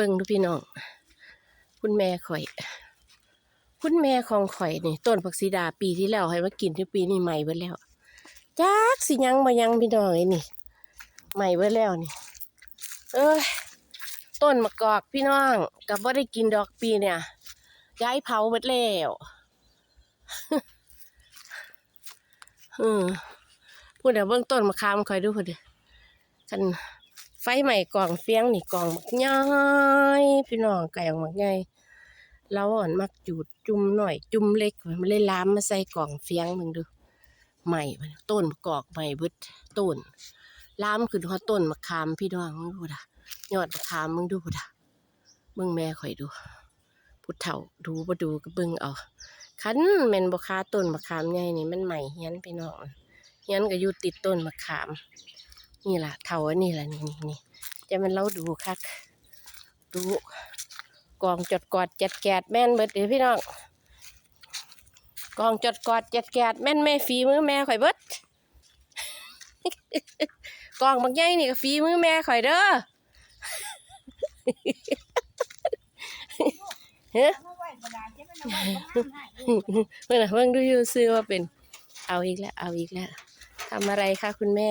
เบิ่งดูพี่น้อง คุณแม่ข่อย คุณแม่ของข่อยนี่ต้นผักซีดาปีที่แล้วให้มากินที่ปีนี้ใหม่เบิดแล้วจักสิยังบ่ยังพี่น้องไอ้นี่ใหม่เบิดแล้วนี่ เอ้ยต้นมะกอกพี่น้องกับว่าได้กินดอกปีเนี่ยย้ายเผาเบิดแล้วอืมพูดเดี๋ยวเบื้องต้นมะขามคอยดูพูดเดี๋ยวกัน ไฟใหม่กล่องเฟียงนี่กล่องมักง่ายพี่น้องไก่ออกมักง่ายเราอ่อนมักจูดจุ่มหน่อยจุ่มเล็กมันเลยลามมาใส่กล่องเฟียงมึงดูใหม่ต้นมะกอกใหม่บิดต้นลามขึ้นฮอดต้นมะขามพี่น้องมึงดูด่ะยอดมะขามมึงดูด่ะมึงแม่ข่อยดูพุทธเฒ่าดูบ่ดูก็บิ่งเอาคันแม่นบ่คาต้นมะขามใหญ่นี่มันใหม่เฮียนพี่น้องเฮียนก็อยู่ติดต้นมะขาม นี่ล่ะเท่าอันนี้ล่ะนี่นี่นี่จะมันเราดูคักดูกองจดกอดจัดแกดแม่นเบิดเด้อพี่น้องกองจดกอดจัดแกดแม่นแม่ฝีมือแม่ข่อยเบิดกองบางใหญ่นี่ก็ฝีมือแม่ข่อยเด้อเฮ้เอามาไว้กระเมื่อไหร่เพิ่งดูอยู่ซื้อว่าเป็น เอาอีกแล้ว เอาอีกแล้วทำอะไรคะคุณแม่